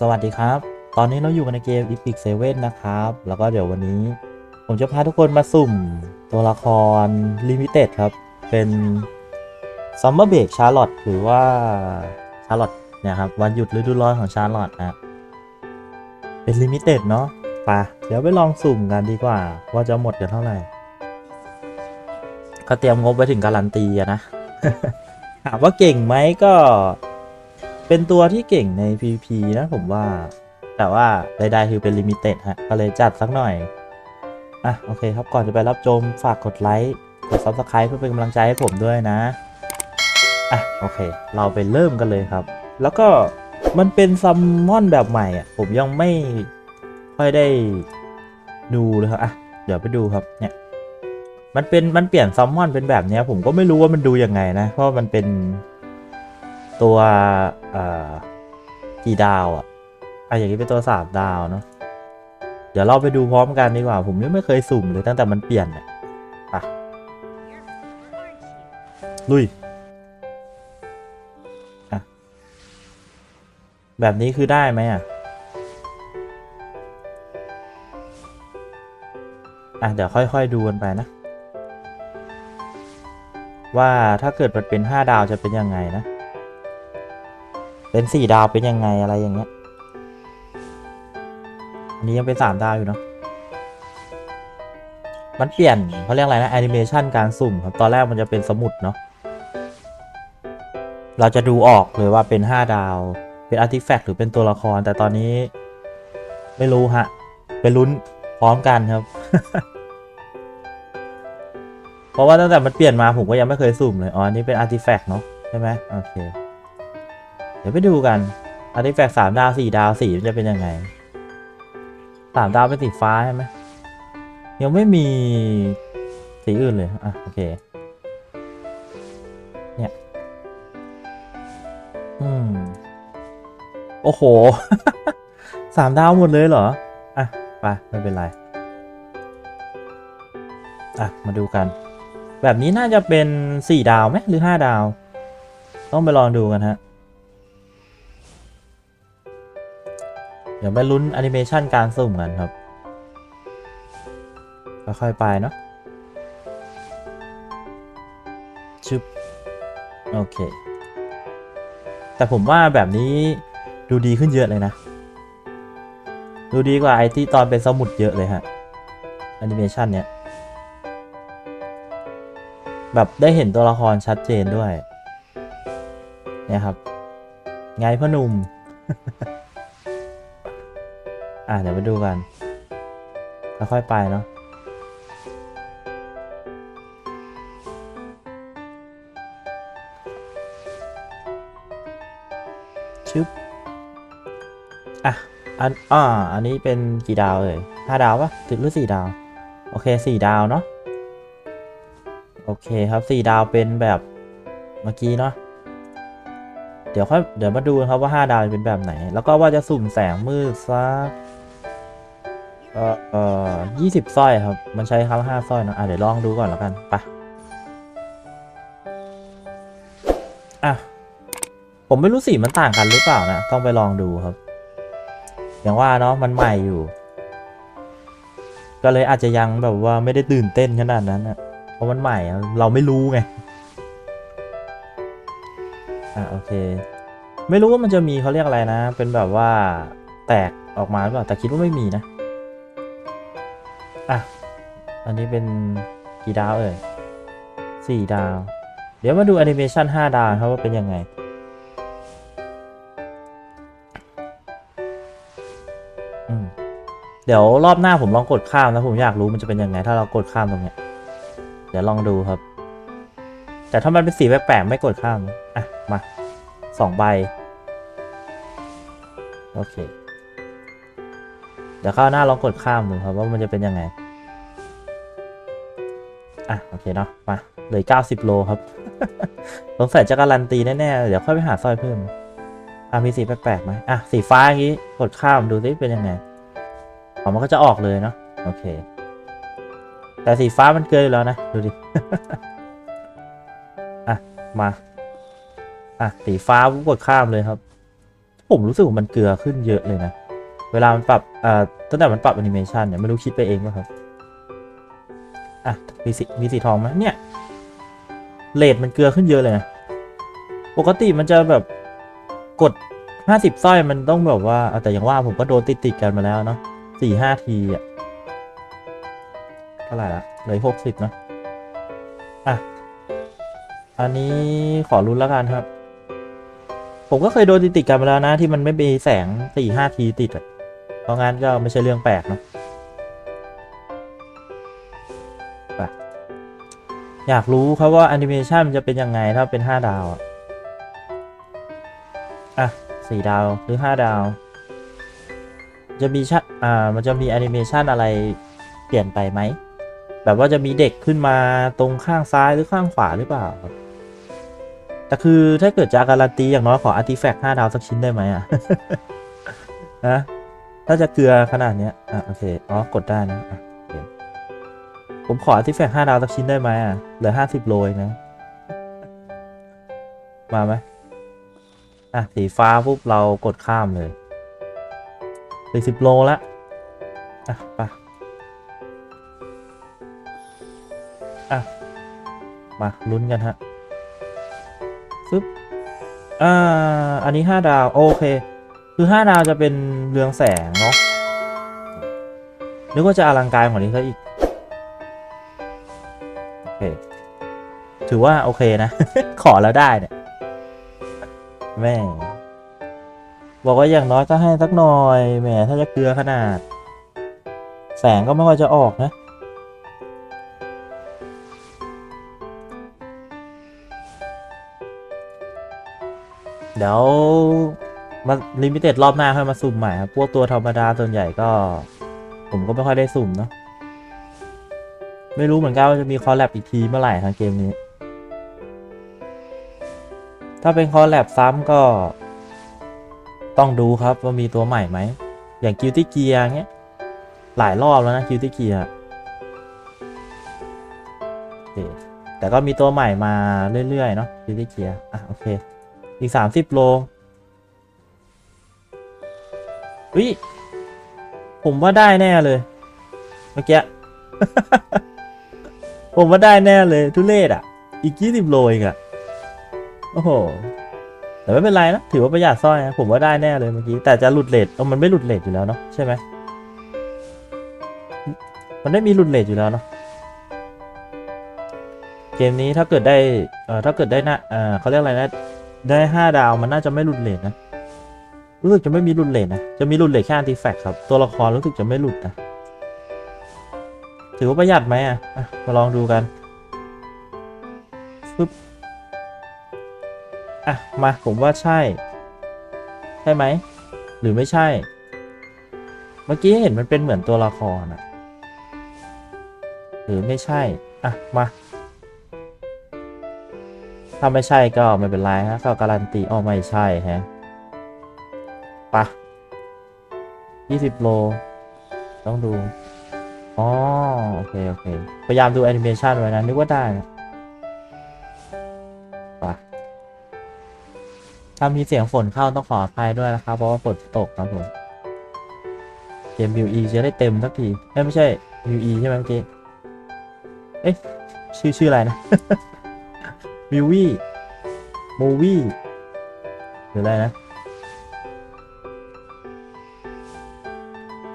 สวัสดีครับ ตอนนี้เราอยู่กันในเกม Epic 7 นะครับ แล้วก็เดี๋ยววันนี้ ผมจะพาทุกคนมาสุ่มตัวละคร Limited ครับ เป็น Summer Break Charlotte หรือว่า Charlotte เนี่ยครับ วันหยุดฤดูร้อนของ Charlotte นะเป็น Limited เนาะไปะเดี๋ยวไปลองสุ่มกันดีกว่า ว่าจะหมดกันเท่าไหร่ ก็เตรียมงบไว้ถึงการันตีนะถามว่าเก่งไหมก็ เป็นตัวที่เก่งใน PVP นะผมว่า แต่ว่าใดๆคือเป็นลิมิเต็ดฮะ ก็เลยจัดสักหน่อย อะ โอเคครับ ก่อนจะไปรับชมฝากกดไลค์ กด Subscribe เพื่อเป็นกำลังใจให้ผมด้วยนะ อะ โอเค เราไปเริ่มกันเลยครับ แล้วก็มันเป็นซัมมอนแบบใหม่อะ ผมยังไม่ค่อยได้ดูเลยครับ อะ เดี๋ยวไปดูครับ เนี่ย มันเป็น มันเปลี่ยนซัมมอนเป็นแบบเนี้ยผมก็ไม่รู้ว่ามันดูยังไงนะ เพราะมันเป็น ตัวกี่ดาวอะอะอย่างนี้เป็นตัวสามดาวเนาะเดี๋ยวเราไปดูพร้อมกันดีกว่า ผมยังไม่เคยสุ่มเลยตั้งแต่มันเปลี่ยนเนี่ยไปลุยอะแบบนี้คือได้ไหมอะอะเดี๋ยวค่อยๆดูกันไปนะ ว่าถ้าเกิดมันเป็นห้าดาวจะเป็นยังไงนะ เป็นสี่ดาวเป็นยังไงอะไรอย่างเงี้ย อันนี้ยังเป็นสามดาวอยู่เนาะ มันเปลี่ยนเขาเรียกอะไรนะแอนิเมชันการสุ่มครับ ตอนแรกมันจะเป็นสมุดเนาะ เราจะดูออกเลยว่าเป็นห้าดาว เป็นอาร์ติแฟกต์หรือเป็นตัวละคร แต่ตอนนี้ ไม่รู้ฮะไปลุ้นพร้อมกันครับ เพราะว่าตั้งแต่มันเปลี่ยนมาผมก็ยังไม่เคยสุ่มเลย อ๋อนนี้เป็นอาร์ติแฟกต์เนาะใช่ไหมโอเค ดี๋ยวไปดูกันอาร์ติแฟกต์สามดาวสี่ดาวสีจะเป็นยังไงสามดาวเป็นสีฟ้าใช่ไหมยังไม่มีสีอื่นเลย อะ โอเค เนี่ย อืม โอ้โห สามดาวหมดเลยเหรอ อะ ไป ไม่เป็นไร อะ มาดูกัน แบบนี้น่าจะเป็นสี่ดาวไหมหรือห้าดาว ต้องไปลองดูกันฮะ เดี๋ยวไปลุ้นแอนิเมชันการสุ่มกันครับ ค่อยๆไปเนาะชึบโอเค แต่ผมว่าแบบนี้ดูดีขึ้นเยอะเลยนะ ดูดีกว่าไอที่ตอนเป็นสมุดเยอะเลยฮะแอนิเมชันเนี้ยแบบได้เห็นตัวละครชัดเจนด้วย เนี่ยครับ ไงพ่อหนุ่ม อะเดี๋ยวไปดูกันค่อยๆไปเนาะชึบอะอันอ่าอันนี้เป็นกี่ดาวเอ่ยห้าดาวปะถึงหรือสี่ดาว โอเคสี่ดาวเนาะโอเคครับสี่ดาวเป็นแบบเมื่อกี้เนาะเดี๋ยวค่อยเดี๋ยวมาดูครับว่าห้าดาวเป็นแบบไหน แล้วก็ว่าจะสุ่มแสงมืดสัก เออเออยี่สิบสร้อยครับ มันใช้ครั้งห้าสร้อยนะอะเดี๋ยวลองดูก่อนแล้วกันไปอะ ผมไม่รู้สีมันต่างกันหรือเปล่านะ ต้องไปลองดูครับ อย่างว่าเนาะมันใหม่อยู่ ก็เลยอาจจะยังแบบว่าไม่ได้ตื่นเต้นขนาดนั้นนะเพราะมันใหม่เราไม่รู้ไง อะโอเค ไม่รู้ว่ามันจะมีเขาเรียกอะไรนะ เป็นแบบว่าแตกออกมาหรือเปล่า แต่คิดว่าไม่มีนะ อะ อันนี้เป็นกี่ดาวเอ่ยสี่ดาว เดี๋ยวมาดูแอนิเมชันห้าดาวครับว่าเป็นยังไงอืมเดี๋ยวรอบหน้าผมลองกดข้ามนะ ผมอยากรู้มันจะเป็นยังไง ถ้าเรากดข้ามตรงเนี้ย เดี๋ยวลองดูครับ แต่ถ้ามันเป็นสีแปลกๆไม่กดข้าม อะ มาสองใบ โอเค เดี๋ยวข้าวหน้าลองกดข้ามดูครับว่ามันจะเป็นยังไง อะโอเคเนาะมาเหลือ90โลครับสงสัยจะการันตีแน่ๆเดี๋ยวค่อยไปหาสร้อยเพิ่มอะมีสีแปลกๆไหมอะสีฟ้าอย่างนี้กดข้ามดูสิเป็นยังไงอ๋อมันก็จะออกเลยเนาะโอเค แต่สีฟ้ามันเกินอแล้วนะดูดิอะมาอะสีฟ้าผมกดข้ามเลยครับ ผมรู้สึกว่ามันเกลือขึ้นเยอะเลยนะ เวลามันปรับอ่อตั้งแต่มันปรับแอนิเมชันเนี่ยไม่รู้คิดไปเองป่ะครับ อะมีสีมีสีทองไหมเนี่ยเลทมันเกลือขึ้นเยอะเลยนะปกติมันจะแบบกด 50สร้อยมันต้องแบบว่าเอาแต่อย่างว่าผมก็โดนติดติดกันมาแล้วเนาะสี่ห้าทีอะเท่าไหร่ละเลยหกสิบเนะอะอันนี้ขอรุ้นแล้วกันครับ ผมก็เคยโดนติดติดกันมาแล้วนะ ที่มันไม่มีแสงสี่ห้าทีติดอะเพราะงั้นก็ไม่ใช่เรื่องแปลกเนาะ อยากรู้ครับว่าแอนิเมชันมันจะเป็นยังไงถ้าเป็นห้าดาวอะอะสี่ดาวหรือห้าดาว จะมีชัดอ่ามันจะมีแอนิเมชันอะไรเปลี่ยนไปไหม แบบว่าจะมีเด็กขึ้นมาตรงข้างซ้ายหรือข้างขวาหรือเปล่าครับแต่คือถ้าเกิดจะการันตีอย่างน้อยขออาร์ติแฟกต์ห้าดาวสักชิ้นได้ไหมอะนะถ้าจะเกลือขนาดเนี้ยอะโอเค อ๋อ กดได้นะอะ ผมขออาร์ติแฟกห้าดาวสักชิ้นได้ไหมอะ เหลือห้าสิบโลเองนะ มาไหมอะ สีฟ้าปุ๊บ เรากดข้ามเลยสี่สิบโลละ อะไปอะ มาลุ้นกันฮะซึบอ่า อันนี้ห้าดาว โอเค คือห้าดาวจะเป็นเรืองแสงเนาะนึกว่าจะอลังการกว่านี้ซะอีก ถือว่าโอเคนะ ขอแล้วได้เนี่ย แม่ง บอกว่าอย่างน้อยก็ให้สักหน่อยแหมถ้าจะเกลือขนาด แสงก็ไม่ค่อยจะออกนะเดี๋ยวมาลิมิเต็ดรอบหน้าค่อยมาสุ่มใหม่ครับ พวกตัวธรรมดาส่วนใหญ่ก็ ผมก็ไม่ค่อยได้สุ่มเนาะไม่รู้เหมือนกันว่าจะมีคอลแลบอีกทีเมื่อไหร่ทางเกมนี้ ถ้าเป็นคอลแลบซ้ำก็ ต้องดูครับว่ามีตัวใหม่ไหม อย่างกิ i ตี้เกียร์เงี้ย หลายรอบแล้วนะกิ i ตี้เกียร์แต่ก็มีตัวใหม่มาเรื่อย ๆ เนาะกิ i ตี้เกียร์อะ โอเค อีกสามสิบโลวิผมว่าได้แน่เลย เมื่อกี้ผมว่าได้แน่เลย ทุเรศอะ อีกยี่สิบโลเองอะ โอ้โห แต่ไม่เป็นไรนะ ถือว่าประหยัดสร้อยนะ ผมว่าได้แน่เลยเมื่อกี้ แต่จะหลุดเลทเออมันไม่หลุดเลทอยู่แล้วเนาะใช่ไหม มันไม่มีหลุดเลทอยู่แล้วเนาะ เกมนี้ถ้าเกิดได้ เอ่อ ถ้าเกิดได้นะเอ่อเขาเรียกอะไรนะ ได้ห้าดาวมันน่าจะไม่หลุดเลทนะ รู้สึกจะไม่มีหลุดเลทนะ จะมีหลุดเลทแค่อันติแฟกครับ ตัวละครรู้สึกจะไม่หลุดนะ ถือว่าประหยัดไหมอะ มาลองดูกัน อะมาผมว่าใช่ ใช่ไหม หรือไม่ใช่ เมื่อกี้เห็นมันเป็นเหมือนตัวละครอะหรือไม่ใช่ อะ มา ถ้าไม่ใช่ก็ไม่เป็นไรฮะก็การันตีอ๋อไม่ใช่ฮะปะยี่สิบโล ต้องดู อ๋อ โอเค โอเค พยายามดูแอนิเมชันไว้นะ นึกว่าได้นะ ถ้ามีเสียงฝนเข้าต้องขออภัยด้วยนะครับ เพราะว่าฝนตกครับผม เกม UE จะได้เต็มสักทีไม่ใช่ UE ใช่ไหมเมื่อกี้ เอ๊ะชื่อชื่ออะไรนะมิวี่มูวี่หรืออะไรนะ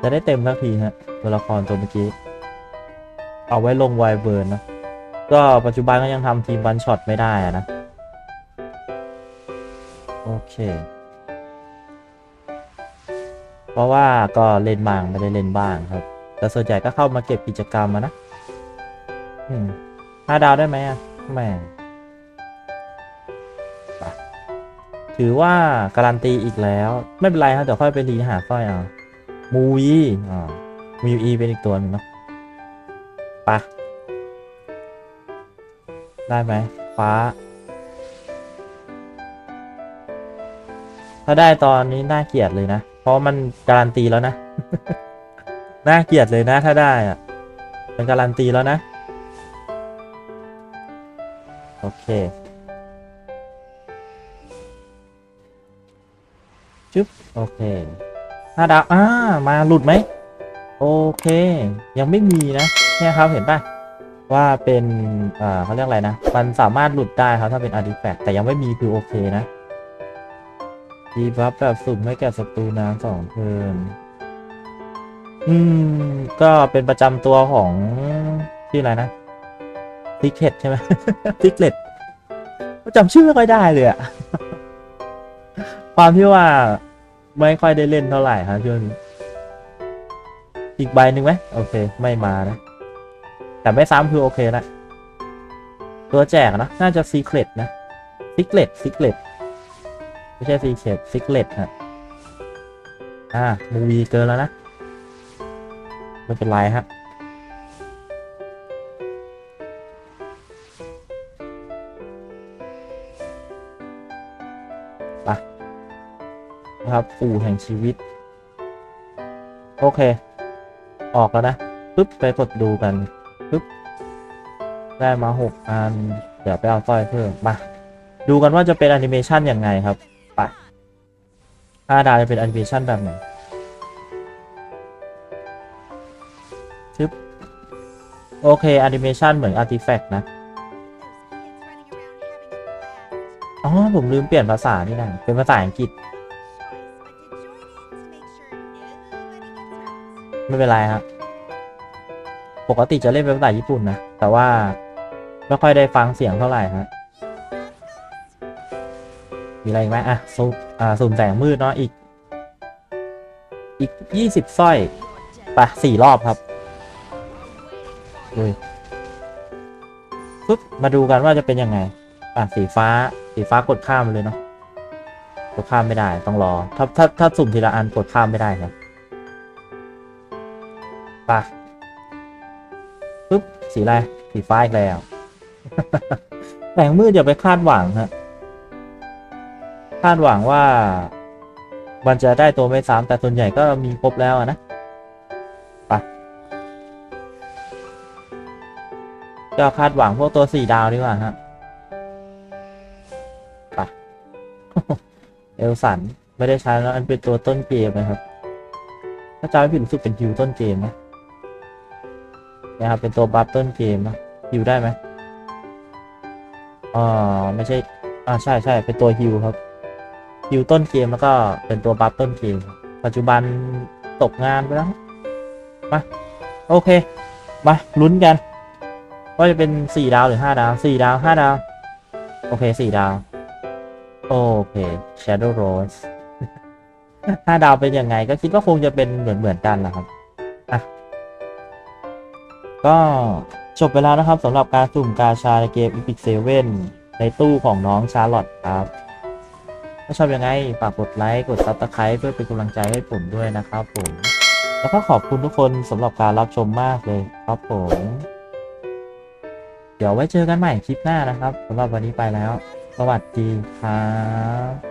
จะได้เต็มสักทีฮะตัวละครตัวเมื่อกี้ เอาไว้ลงไวเบิร์นนะ ก็ปัจจุบันก็ยังทำทีมวันช็อตไม่ได้อะนะ เค เพราะว่าก็เล่นบ้างไม่ได้เล่นบ้างครับ แต่ส่วนใหญ่ก็เข้ามาเก็บกิจกรรมอะนะห้าดาวได้ไหมอะแม่ถือว่าการันตีอีกแล้ว ไม่เป็นไรครับเดี๋ยวค่อยไปรีหาสร้อยเอามูวีอ่ามูวีเป็นอีกตัวหนึ่งเนาะปะได้ไหมฟ้า ถ้าได้ตอนนี้น่าเกลียดเลยนะ เพราะมันการันตีแล้วนะ น่าเกลียดเลยนะ ถ้าได้อะเป็นการันตีแล้วนะ โอเคจึ๊บโอเคห้าดาวอ่ามาหลุดไหม โอเค ยังไม่มีนะเนี่ยครับเห็นป่ะ ว่าเป็น อ่าเขาเรียกอะไรนะ มันสามารถหลุดได้ครับ ถ้าเป็นอาร์ติแฟกต์แต่ยังไม่มีคือโอเคนะ ดีบัฟแบบสุ่มให้แก่ศัตรูนานสองเทิร์นอืม ก็เป็นประจำตัวของชื่ออะไรนะทิกเ e ตใช่ไหมทิกเ e ตจำชื่อไม่ค่อยได้เลยอะความที่ว่าไม่ค่อยได้เล่นเท่าไหร่ครับช่วงนี้อีกใบหนึ่งไหมโอเค ไม่มานะ แต่ไม่ซ้ำคือโอเคละตัวแจกนะ น่าจะซีเครตนะซิกเลตซิกเลต ไม่ใช่ซีเครตซิกเลตฮะอ่ามูวีเกินแล้วนะ ไม่เป็นไรฮะไปนะครับปู่แห่งชีวิต โอเค ออกแล้วนะปึ๊บไปกดดูกันปึ๊บได้มาหกอัน เดี๋ยวไปเอาสร้อยเพิ่มมาดูกันว่าจะเป็นแอนิเมชันยังไงครับ ไปห้าดาวจะเป็นแอนิเมชันแบบไหนชึบโอเคแอนิเมชันเหมือนอาร์ติแฟกต์นะ อ๋อ ผมลืมเปลี่ยนภาษานี่นะ เป็นภาษาอังกฤษ ไม่เป็นไรครับ ปกติจะเล่นเป็นภาษาญี่ปุ่นนะ แต่ว่าไม่ค่อยได้ฟังเสียงเท่าไหร่ฮะมีอะไรอีกไหมอะซูม อ่าซูมแสงมืดเนาะอีก อีกยี่สิบสร้อยไปสี่รอบครับดูปุ๊บมาดูกันว่าจะเป็นยังไงอะสีฟ้า สีฟ้ากดข้ามเลยเนาะกดข้ามไม่ได้ต้องรอ ถ้าถ้าถ้าสุ่มทีละอันกดข้ามไม่ได้ครับปะปุ๊บสีอะไรสีฟ้าอีกแล้วแสงมืดอย่าไปคาดหวังฮะ คาดหวังว่า มันจะได้ตัวไม่ซ้ำแต่ส่วนใหญ่ก็มีครบแล้วนะไปะก็คาดหวังพวกตัวสี่ดาวดีกว่าฮะไปะเอลสัน ไม่ได้ใช้แล้วอันเป็นตัวต้นเกมนะครับ ถ้าจำไม่ผิดรู้สึกเป็นฮิวต้นเกมนะนะครับเป็นตัวบัฟต้นเกมนะฮิวได้ไหมอ่าไม่ใช่อ่าใช่ใช่เป็นตัวฮิวครับ ฮิวต้นเกมแล้วก็เป็นตัวบัฟต้นเกม ปัจจุบันตกงานไปแล้ว มา โอเค มาลุ้นกัน ว่าจะเป็นสี่ดาวหรือห้าดาวสี่ดาวห้าดาว โอเคสี่ดาว โอเค Shadow Rose ห้าดาวเป็นยังไง ก็คิดว่าคงจะเป็นเหมือนเหมือนกันแหละครับก็จบไปแล้วนะครับสำหรับการสุ่มกาชาในเกม Epic 7ในตู้ของน้องชาร์ลอตครับ ถ้าชอบยังไงฝากกดไลค์กดซับสไคร b e เพื่อเป็นกำลังใจให้ผมด้วยนะครับผม แล้วก็ขอบคุณทุกคนสำหรับการรับชมมากเลยครับผม เดี๋ยวไว้เจอกันใหม่คลิปหน้านะครับสำหรับวันนี้ไปแล้ว สวัสดีครับ